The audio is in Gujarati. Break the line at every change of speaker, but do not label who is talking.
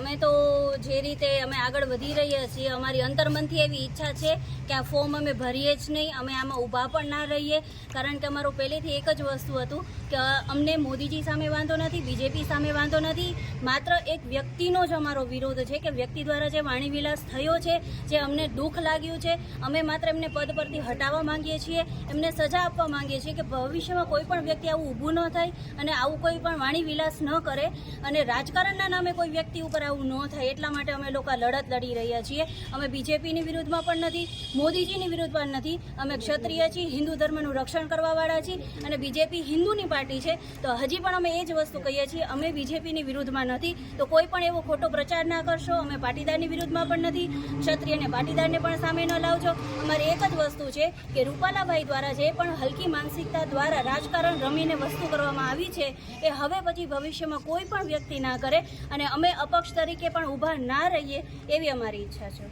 અમે તો જે રીતે અમે આગળ વધી રહ્યા છીએ, અમારી અંતર્મનથી એવી ઈચ્છા છે કે આ ફોર્મ અમે ભરીએ જ નહીં, અમે આમાં ઊભા પણ ના રહીએ. કારણ કે અમારું પહેલેથી એક જ વસ્તુ હતું કે અમને મોદીજી સામે વાંધો નથી બીજેપી સામે વાંધો નથી. માત્ર એક વ્યક્તિનો જ અમારો વિરોધ છે કે વ્યક્તિ દ્વારા જે વાણીવિલાસ થયો છે, જે અમને દુઃખ લાગ્યું છે, અમે માત્ર એમને પદ પરથી હટાવવા માંગીએ છીએ, એમને સજા આપવા માંગીએ છીએ કે ભવિષ્યમાં કોઈ પણ વ્યક્તિ આવું ઊભું ન થાય અને આવું કોઈ પણ વાણીવિલાસ ન કરે. અને રાજકારણના નામે કોઈ વ્યક્તિ ઉપર આવું ન થાય એટલા માટે અમે લોકો લડત લડી રહ્યા છીએ. અમે બીજેપીની વિરુદ્ધમાં પણ નથી, મોદીજીની વિરુદ્ધમાં નથી. અમે ક્ષત્રિય છીએ, હિન્દુ ધર્મનું રક્ષણ કરવાવાળા છીએ અને બીજેપી હિન્દુની પાર્ટી છે. તો હજી પણ અમે એ જ વસ્તુ કહીએ છીએ, અમે બીજેપીની વિરુદ્ધમાં નથી. તો કોઈ પણ એવો ખોટો પ્રચાર ના કરશો, અમે પાટીદારની વિરુદ્ધમાં પણ નથી. ક્ષત્રિય અને પાટીદારને પણ સામે ન લાવજો. અમારી એક જ વસ્તુ છે કે રૂપાલાભાઈ દ્વારા જે પણ હલકી માનસિકતા દ્વારા રાજકારણ રમીને વસ્તુ કરવામાં આવી છે, એ હવે પછી ભવિષ્યમાં કોઈ પણ વ્યક્તિ ના કરે. અને અમે અપક્ષ તરીકે પણ ઊભા ના રહીએ એવી અમારી ઈચ્છા છે.